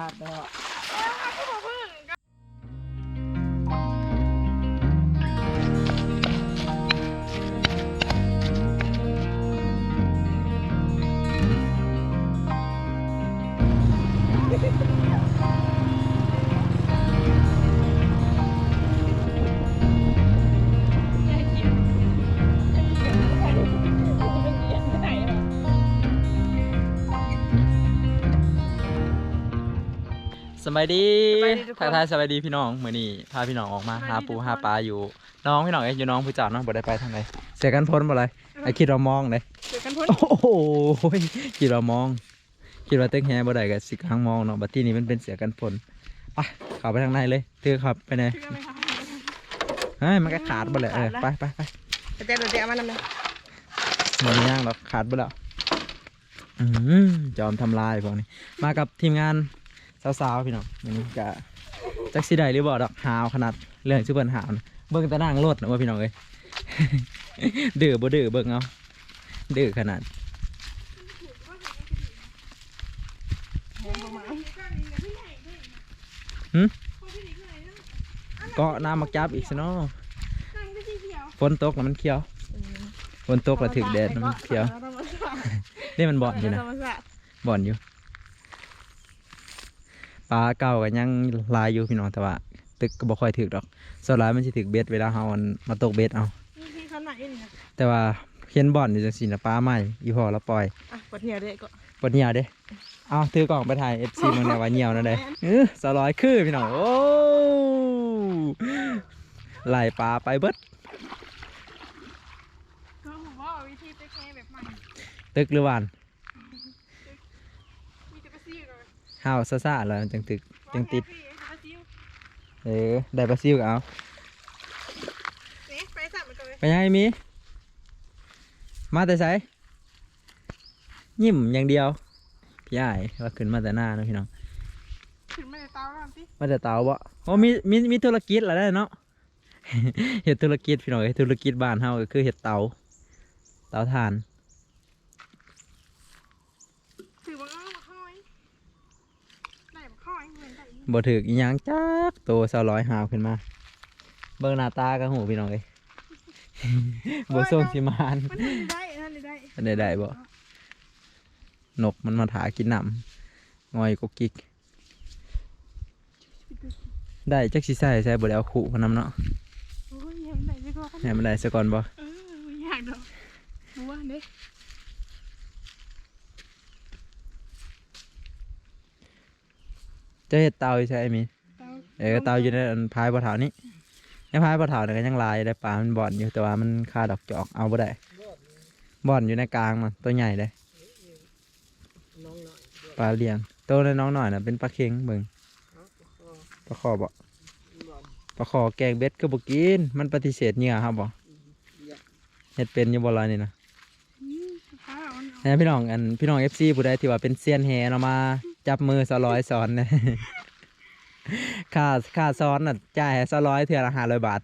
ขาด บายดีสบายดีทุกคน ทักทายสบายดีพี่น้องมื้อนี้พาพี่น้องออกมาหาปูหาปลาอยู่ น้องพี่น้องเอ้ยอยู่น้องผู้จัดเนาะบ่ได้ไปทางไหนเสียกันพ้นบ่เลยไอ้คิดเรามองเลยเจอกันพ้นโอ้โหคิดเรามอง คิดว่าเต็งแฮบ่ได้ก็สิกลางมองเนาะบัดที่นี้มันเป็นเสียกันพ้นไปเข้าไปทางในเลยเตือครับไปไหนเชื่อไหมคะเฮ้ยมันก็ขาดบ่เลยเออไปไปไปเดี๋ยวเดี๋ยวมานำเลยมันย่างหรอกขาดบ่แล้วอืมจอมทำลายพวกนี้ มากับทีมงาน สาวๆพี่น้องวันนี้กะจักสิได้หรือบ่ดอกหาวขนาดเรื่องชื่อเพิ่นหาวนะเบิ่งแตะนางรถนะว่าพี่น้องเอ้ย ดื้อบ่ดื้อเบิ่งเอาดื้อขนาดหึเกาะน้ำมักจับอีกสิเนาะฝนตกแล้วมันเขียวฝนตกแล้วถึกแดดแล้วมันเขียวนี่มันบ่อนอยู่นะธรรมศาสตร์บ่อนอยู่ ปลาเก่ากันยังหลายอยู่พี่น้องแต่ว่า ตึกก็บ่ค่อยถึกดอกส่วนหลายมันสิถึกเบ็ดเวลาเฮามันมาตกเบ็ดเอานี่ที่เขาไหนนี่นะแต่ว่าเห็นบ่อนอยู่จังซี่นะปลาใหม่อีพอแล้วปล่อยอะปวดเหนียวเด็กก็บ่เหี่ยวเด้เอาถือกล่องไปถ่าย FC มึงแน่ว่าเหี่ยวนั่นเด้เออสลอยคือพี่น้องโอ้ไล่ปลาไปเบิดก็ผมว่าวิธีไปแค่แบบใหม่ตึกหรือหวาน มีแต่กระซิวเลย ห้าวซ่าๆแล้วจังตึกจังติดกระซิวเออได้ปลาซิวก็เอาเอ๊ะไปสั่งมันก่อนเลยไปยังไงมี มาแต่ไสยิ้มอย่างเดียว พี่อ้ายว่าขึ้นมาแต่หน้าเนาะพี่น้องถึงไม่ได้เตาแล้วพี่มาแต่เตาบ่โอ้มีมีมีธุรกิจอะไรเนาะเฮ็ดธุรกิจพี่น้องเอ้ยธุรกิจบ้านเฮาก็คือเฮ็ดเตา เตาถ่าน ถือว่าเอามาค่อยได้มาค่อยเหมือนกัน บ่ถึกอีหยังจักโตสาวร้อยหาวขึ้นมา เบิ่งหน้าตาก็หูพี่น้องเอ้ยบ่ส่งสิมานมันทำได้นั่นได้อันใดได้บ่นกมันมาถากินน้ำงอยกกกิก ได้จักสิใส่ใส่บ่ได้เอาขู่พนำเนาะโอ้ยยังได้ไม่ก็ให้มันได้ซะก่อนบ่เออไม่อยากดอกรู้ว่าเด้ จะเฮ็ดเตาอยู่ใช่ไหมมีเตาเออเตาอยู่ในอันพายปลาเถานี่ในพายปลาเถาเนี่ยก็ยังลายได้ปลา มันบ่อนอยู่แต่ว่ามันคาดอกจอกเอาบ่ได้บ่อนอยู่ในกลางมันตัวใหญ่เลยน้องหน่อยปลาเลี้ยงตัวน้อยๆน่ะเป็นปลาเค็งเบิ่งปลาคอบ่ปลาคอแกงเบ็ดก็บ่กินมันปฏิเสธเหงื่อครับบ่เฮ็ดเป็นอยู่บ่ล่ะนี่นะข้าวมันแหน่พี่น้องอันพี่น้อง FC ผู้ใดที่ว่าเป็นเซียนแฮเนาะมา จับมือสร้อยสอนเนี่ยค่าค่าซ้อนน่ะจ่ายให้สร้อยเทื่อละ500บาท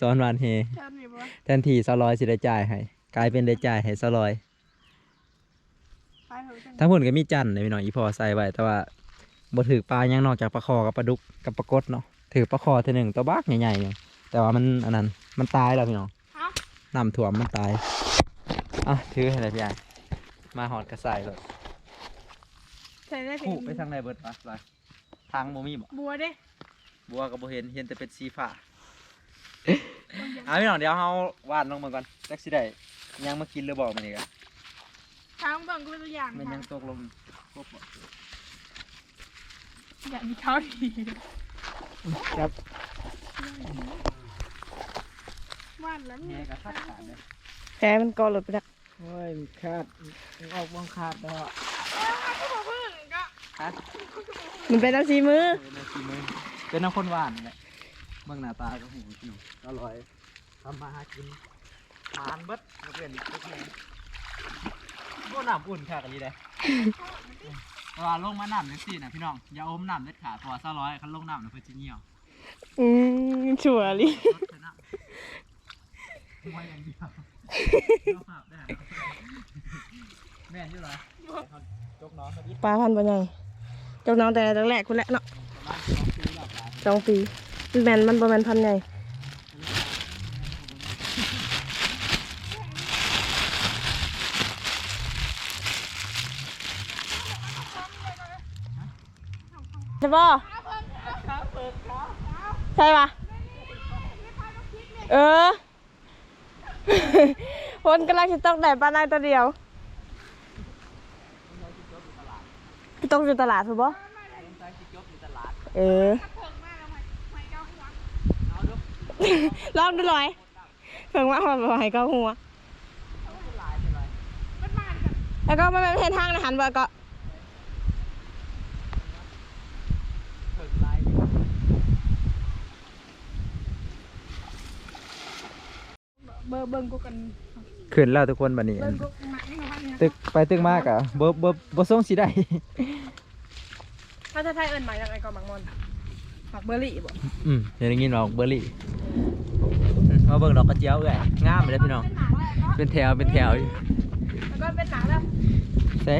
สอนหวานเฮชาตินี่ปะแทนที่สร้อยสิได้จ่ายให้กลายเป็นได้จ่ายให้สร้อย ไปเถอะจังทั้งพุ่นก็มีจันทร์เลยพี่น้องอีพอใส่ไว้แต่ว่าบ่ถือปลาหยังนอกจากปลาคอกับปลาดุกกับปลากดเนาะถือปลาคอเท่านึงตัวบักใหญ่ๆอยู่แต่ว่ามันอันนั้นมันตายแล้วพี่น้องฮะน้ำท่วมมันตายอะถือให้เลยพี่ใหญ่มาหอดกระใส่เลย ใส่ได้ถึผูงกไปทางไหนเบิดปะลอยทางบ่มีบ่บัวเด้บัวก็บ่เห็นเห็นแต่เป็นสีฟ้าอะพี่น้องเดี๋ยวเฮาวาดลงมาก่อนจักสิได้ยังมากินหรือบ่มื้อนี้ก็ช้างเบิ่งก็เป็นตัวอย่างมันยัค่ะงตกลงครบบ่อยากมีเขาดีครับวาดแล้วแหนี่ก็ทัดขาดเลยแพ้มันกอหลุดไปแล้วโอ้ยมันขาดมันออกบังขาดแล้วก็ ฮะมันเป็นน้ำซีมือเออในสีมือเป็นน้ำข้นหวานแหละเบิ่งหน้าตาก็หูพี่น้องอร่อยทำมาหากินทานเบิดมาเปลี่ยนอีกทุกแห่งโอ้น้ำอุ่นค่ะกันนี้เลยว่าลงมาน้ำจังซี่นะพี่น้อง อย่าอมน้ำเด็ดขาดตัวซะร้อยคันลงน้ำน่ะเพื่อจะเหี่ยว อืมชัวร์ลิรถชนะไม่อย่างเดียวเอาภาพได้แม่นอยู่เหรอจกน้องเขาดิปลาพันธุ์ปัญญัง จบน้องแต่แรกๆคุณแหละเนาะสองปีแมนมันประมาณพันไงใช่ปะใช่ปะเออคนกำลังจะต้องได้ปลาในตัวเดียว พี่ต้องอยู่ตลาดถูกปะเออลองดูหน่อยเพิ่งว่ามันหายก็หัวแล้วก็มันเป็นเพนทางนะหันเบอร์ก็เบอร์เบิ้งกูกันขึ้นแล้วทุกคนบัดนี้ เบิ้งกูหนักนี่นะเนี่ยตึกไปตึกมากอะบ่บ่บ่ส่งสิได้ ภาษาไทยเอิ้นหมายยังไงก็หมักมอนหมักเบอร์รี่บ่อืมเดี๋ยวได้ยินออกเบอร์รี่อืมมาเบิ่งดอกกระเจียวเอ้ยงามเลยพี่น้อง เป็นแถวเป็นแถวอยู่แล้วก็เป็นหนังแล้วเซ่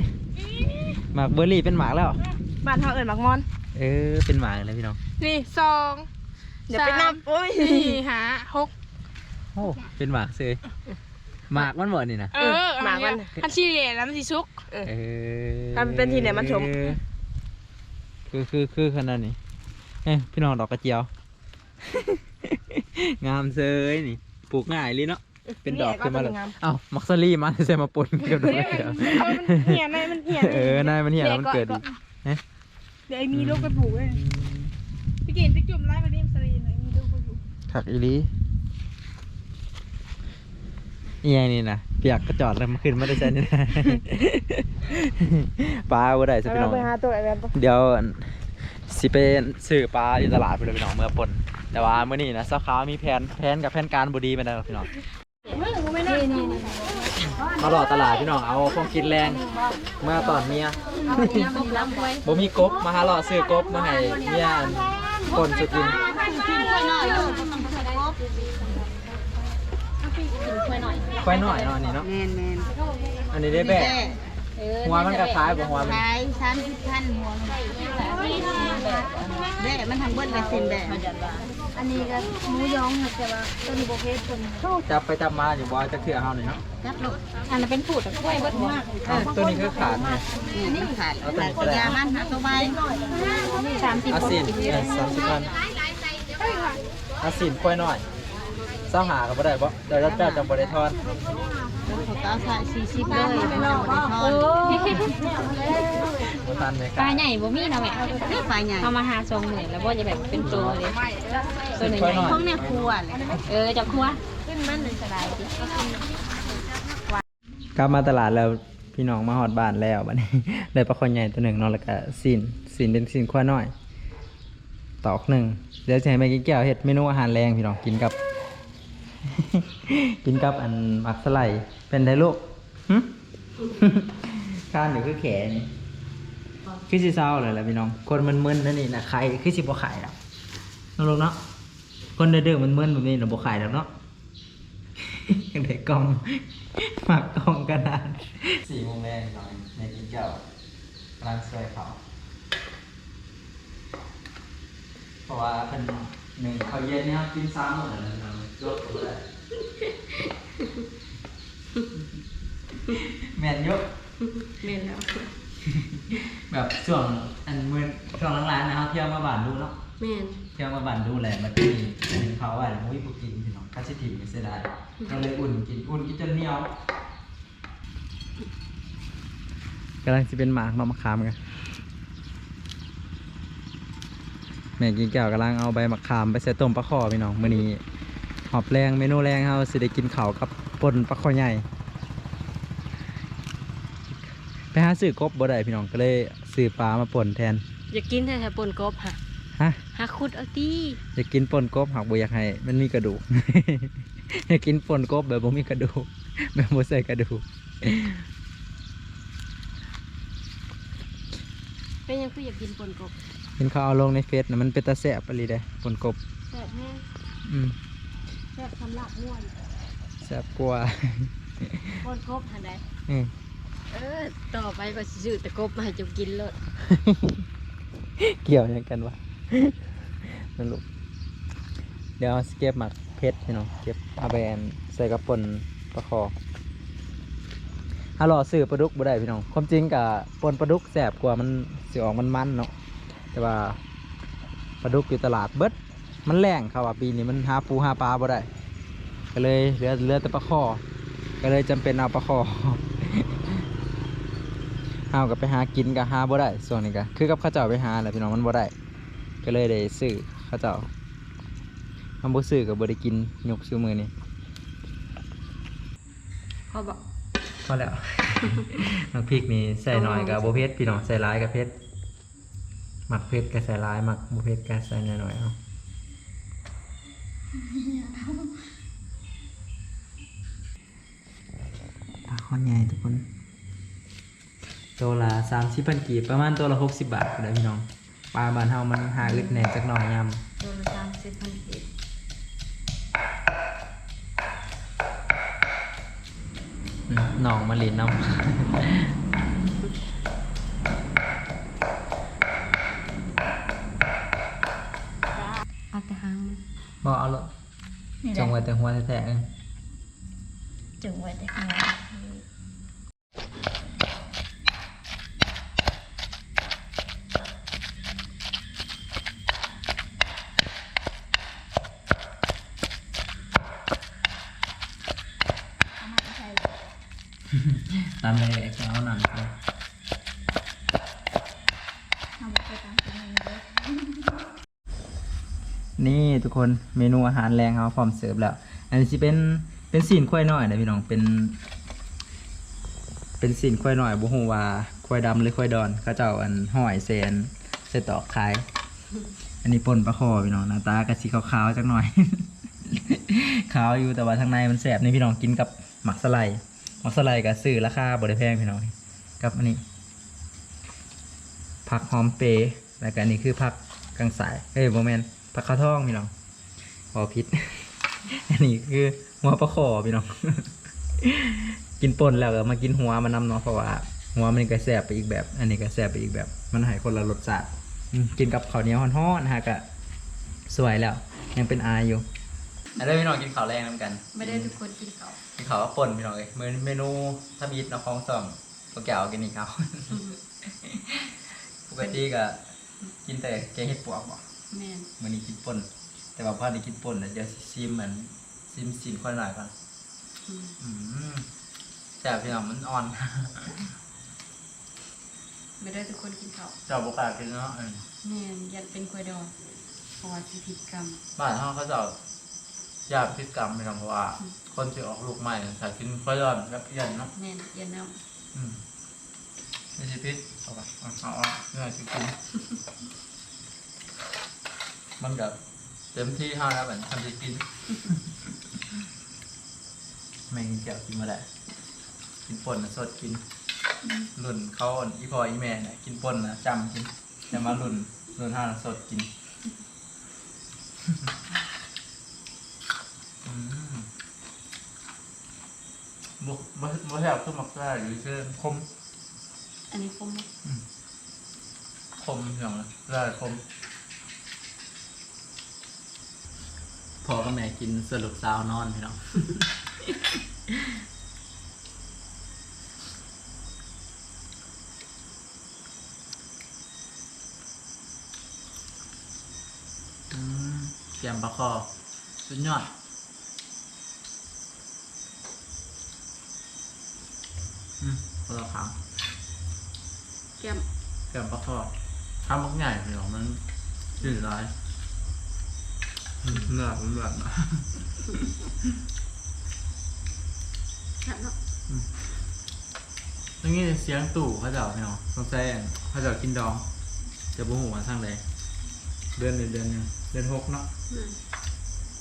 หมากเบอร์รี่เป็นหมากแล้ว บ้านเขาเอิ้นหมักมอน เออ เป็นหมากเลยพี่น้อง นี่สองเดี๋ยวไปนับโอ้ย สี่หาหกโอ้ เป็นหมากเซย หมากมันหมดนี่นะเออหมากมันอันที่เหลี่ยแล้วมันสีซุก เออถ้ามันเป็นที่ไหนมันชมเออคือคือคือขนาดนี้เอ้ยพี่น้องดอกกระเจียว งามเซยนี่ปลูกง่ายเลยเนาะเป็นดอกขึ้นมาเลยเอ้ามักซารี่มันเซมาปนกับดอกกระเจียวมันเหี่ยนมันเหี่ยนเออนายมันเหี้ยแล้วมันเกิดอีกเดี๋ยวไอ้มีลูกไปปลูกเลยพี่เก่งพี่จุ่มไล่มาดิมสรีนมีลูกไปปลูกถักอีหลี อีไงนี่นะเปียกกระจอดแล้วมาขึ้นมาได้ใช่นี่นะปลาบ่ได้สิพี่น้อง ไปหาตัวไอ้แวนเดี๋ยวสิไปซื้อปลาอยู่ตลาดไปเลยพี่น้องเมื่อปนแต่ว่าเมื่อนี้นะเจ้าค้าวมีแผนแผนกับแผนการบดีไปแล้วพี่น้องมาหลอดตลาดพี่น้องเอาของกินแรงเมื่อตอนเมียบ่มีกบมาหาหลอดซื้อกบมาให้เมียปนสุกินายหน่อยเนาะอันนี้เนาะ แมนแมนอันนี้ได้แบกหัวมันก็คล้ายบ่หัวมัน ขายสามสิบพันหัวมันแม่มันทำเบิ้ลไปเซ็นแบบอันนี้ก็หมูยองค่ะแต่ว่าตัวนี้โบเพสตัวนี้จับไปจับมาอยู่บ่จะเถื่อเฮานี่เนาะจับลูกอันนั้นเป็นผูดกับกล้วยเบิดมากอ้าวตัวนี้คือขาดเนี่ยนี่มันขาดขาดตัวยามันหาตัวใบสามสิบอาสินเออสามสิบพันอาสินค่อยหน่อย เศร้าหาก็บ่ได้บ่เดี๋ยวเจ้าจังบ่ได้ทอนเขาก็เอาใส่สี่สิบเลยเป็นเราได้ทอนบ่ทันเลยปลาใหญ่บ่มีนะแม่นี่ไฟใหญ่เอามาหาทรงเหมือนแล้วบ่จะแบบเป็นตัวเลยตัวใหค่อยหญ่น่อยของเนี่ยครัวเลยๆเออจับครัวขึ้นมันเลยสบายสิกลับมาตลาดแล้วพี่น้องมาฮอดบ้านแล้วบัดนี้ ได้ปลาคอใหญ่ตัวหนึ่งเนาะแล้วก็สินสินเป็นสินค่อยน้อย ตอกหนึ่งเดี๋ยวจะให้แม่กินแก้วเฮ็ดเมนูอาหารแรงพี่น้องกินกับ กินกับอันมักสไลด์เป็นไดลูกข้านอยู่คือแขนคือสิเศร้าเลยแหละพี่น้อง คนมันมึนนั่นนี่นะใครคือสิบ่ขายแล้วน้องลูกเนาะคนเด้อๆมันมึนแบบนี้น่ะบ่ขายแล้วเนาะยังได้กล่องหมักกองกระดาษสี่โมงแรกหน่อยในกินแก้วกำลังสวยเขาเพราะว่าเป็นหนึ่งเขาเย็นเนี่ยกินซ้ำหมดเลยนะ ยกตัวเลยแมนยกเมนแล้วแบบช่วงอันมือช่วงหล้างๆนะครับเที่ยวมาบ้านดูเนาะเมนเที่ยวมาบ้านดูแหละมันมีหนึ่งเขาว่ามุ้ยกูกินพี่น้องก็สิถิ่ไม่เสียดายก็เลยอุ่นกินอุ่นกินจนเหนียวกำลังจะเป็นหมากเนาะมะขามกันแม่กินแก้วกำลังเอาใบมะขามไปใส่ต้มปลาคอพี่น้องมื้อนี้ หอบแรงเมนูแรงเฮาสิได้กินข้าวกับป่นปลาคอใหญ่ ไปหาซื้อกบบ่ได้พี่น้องก็เลยซื้อปลามาป่นแทน อยากกินแท้ๆปนกบค่ะฮะหาคุดเอาตีอยากกินป่นกบหักบ่อยากให้มันมีกระดูก อยากกินป่นกบแบบบ่มีกระดูกแบบบ่ใส่กระดูกเป็นยังคืออยากกินปนกบเห็นเขาเอาลงในเฟซนะมันเป็นตาแซ่บปะลีเด้ป่นกบแซ่บแห้งอืม แซ่บสำหรับม่วนแซ่บกว่าปนกบหันใดอืมเออ ต่อไปก็สิซื้อแต่กบมาให้เจ้ากินเลยเกี่ยวยังกันวะนั่นลูกเดี๋ยวเอาสเก็บหมักเพชรพี่น้องเก็บเอาไปแอนใส่กระปนประคอฮัลโหลซื้อปลาดุกบ่ได้พี่น้องความจริงกับปนปลาดุกแสบกว่ามันสิออกมันมันๆเนาะแต่ว่าปลาดุกอยู่ตลาดเบิด มันแรงเขาว่าปีนี้มันหาปูหาปลาบ่ได้ก็เลยเหลือเหลือแต่ปลาคอก็เลยจำเป็นเอาปลาคอเฮากับไปหากินกับหาบ่ได้ส่วนนี้ก็คือกับเข้าเจ้าไปหาแหละพี่น้องมันบ่ได้ก็เลยได้ซื้อเข้าเจ้าทำบ่ซื้อกับบ่ได้กินยกซื้อมือนี่พอบอกพอแล้วน้ำพริกนี่ใส่น้อยกับบ่เผ็ดพี่น้องใส่หลายกับเผ็ดหมักเผ็ดก็ใส่หลายหมักบ่เผ็ดก็ใส่น้อยๆเอา ปลาข้อใหญ่ทุกคน ตัวละสามสิบพันกีบประมาณตัวละหกสิบบาทเลยพี่น้อง ปลาบ้านเฮามันหาอึดแหน่จักหน่อยยตัวละสามสิบพันกีบำอืมหนองมะลินน้เอาแต่หาง มันำบ่เอาเลยจงไว้แต่หัวแท้ๆเอง จึงไว้แต่หัว ตามเลยจะเอาหนังไปนี่ทุก คนเมนูอาหารแรงเขาพร้อมเสิร์ฟแล้ว อันนี้สิเป็นเป็นสีนควายน้อยนะพี่น้องเป็น เป็นสีนควายน้อยบุฮูว่าควายดำหรือควายดอนเขาเจ้าอันห้อยเซนเสตอกขาย อันนี้ปนปลาคอพี่น้องหน้าตากระสีขาวๆจักหน่อย ขาวอยู่แต่ว่าทางในมันแสบนี่พี่น้องกินกับหมักสไลด์หมักสไลด์ก็ซื้อราคาบริแพงพี่น้องกับอันนี้ผักหอมเปรย์แล้วก็อันนี้คือผักกังสายเอ้ยโมเมนผักข้าวทองพี่น้อง อพิษ อันนี้คือหัวปลาคอพี่น้อง กินป่นแล้วก็มากินหัวมันนำเนาะเพราะว่าหัวมันก็แสบไปอีกแบบ อันนี้ก็แสบไปอีกแบบ มันให้คนละรสชาติอืมกินกับข้าวเหนียวฮ้อนๆนะฮะก็สวยแล้ว ยังเป็นอายอยู่อันนี้พี่น้องกินข้าวแรงน้ำกัน ไม่ได้ทุกคนกินเขาวกินข้าวก็ป่นพี่น้องเลยเมนูเมนูทำยิดเนาะของสองก็แก้วกินอีกครับปกติก็กินแต่แกงเห็ดปวกบอกแม่นมื้อนี้กินป่น แต่ว่าพอได้กินป่นแล้วเดี๋ยวสิซิมเหมือนซิมสินค่อยหน่อยก่อนอืมอืมแซ่บพี่น้องมันอ่อน ไม่ได้ทุกคนกินเขาวเจ้าบ่กล้ากินเนาะเออแม่นยันเป็นควายดอนเพราะว่าสิผิดกรรม บ้านเฮาเขาเจ้าญาติพิษกรรมพี่น้องเพราะว่าคนสิออกลูกใหม่ถ้ากินค่อยร้อนแบบเย็นเนาะแม่นยันน้อืมไม่ใช่พิษเอาไปเอาเอาเอาเนื้อสิกินมันแบบ เต็มที่ห้าแล้วเหมือนทำจะกินแม่งเกี่ยวกินมาได้กินป่นนะสดกินหลุ่นเขาอ่อนอีพออีแม่เนี่ยกินป่นนะจำกินแต่มาหลุ่นหลุ่นห้านะสดกินอืมบุกบ่บ่แซ่บคือมักได้หรือคือคมำอันนี้คมไหมคมอย่างไรได้คม พอกับแม่กินสรุปสาวนอนพี่น้องอืมแกมปลาคอสุดยอดอืมปลาขาวแก้มแกมปลาคอข้าวมักใหญ่พี่น้องมันจืดร้าย อืมเนื้อมันแบบนะแซ่บเนาะแล้วนี่เสียงตู่เขาเจ้าพี่น้องต้องแซงเขาเจ้ากินดองจะบุหัวทางใดเดือนหนึ่งเดือนหนึงเดือนหกเนาะแม่น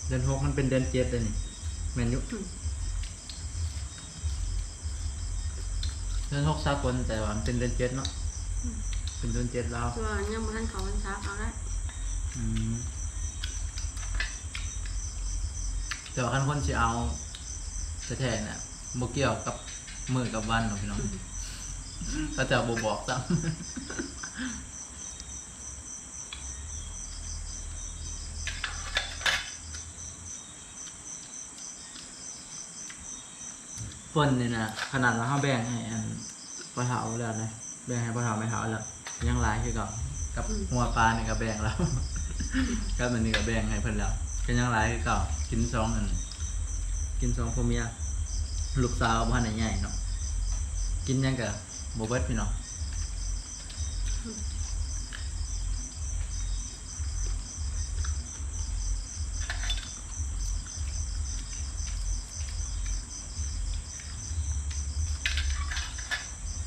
เดือนหกมันเป็นเดือนเจ็ดเลยนี่แมนยุอืมเดือนหกสากลแต่ว่ามันเป็นเดือนเจ็ดเนาะเป็นเดือนเจ็ดแล้ว ตัวยังบ่ทันเขาวันช้าเอาได้อืม แต่ว่าคันคนสิเอาแท้ๆนี่ะบ่เกี่ยวกับมือกับวันหรอกพี่น้องก็จะบ่บอกซ้ำเพิ่นนี่นะขนาดเราห้าแบ่งให้อันปลาเถาแล้วนะแบ่งให้ปลาเถาไม่เถาแล้วยังหลายคือก่อนกับหัวปลานี่ก็แบ่งแล้ว ก็มันนี่ก็แบ่งให้เพิ่นแล้ว ก็ยังหลายคือเก่ากินสองอันกินสองพ่อเมียลูกสาวบ้านใหญ่ๆเนาะกินยังกับโบเบิร์ตพี่เนาะ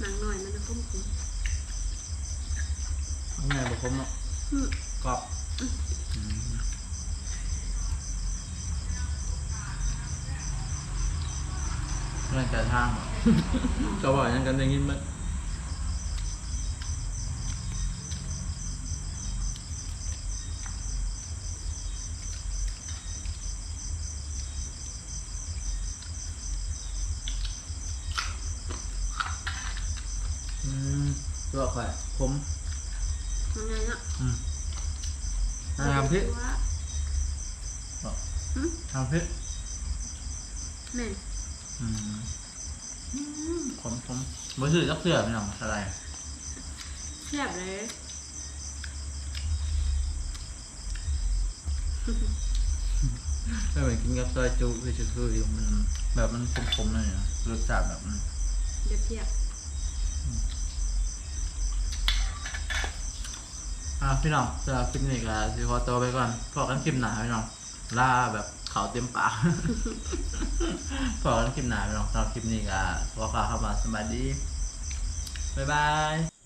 หนังหน่อยมันจะคุ้มคุ้มยังไงบ่คมเนาะกรอบอืม เรื่องการทางบ่ก็บอกยังกันอย่างนี้มั้ยอืมตัวข่อยคมยังไงเนาะอืมทำพริกว่าทำพริกแม่นอืม ผมผมบ่ซื้อจักเสื้อพี่น้องอะไรแซ่บเลยไม่เหมือนกินกับซอยจุคือคือมันแบบมันคมๆหน่อยนะรสชาติแบบมันเดี๋ยวเทียบอะพี่น้องสำหรับคลิปนี้ก็สิขอตัวไปก่อนพอกันคลิปหนาพี่น้องล่าแบบเขาเต็มปากพ อกันคลิปหน้าไปลองสำหรับคลิปนี้ก็ขอกล่าวคำว่าสวัสดี บ๊ายบาย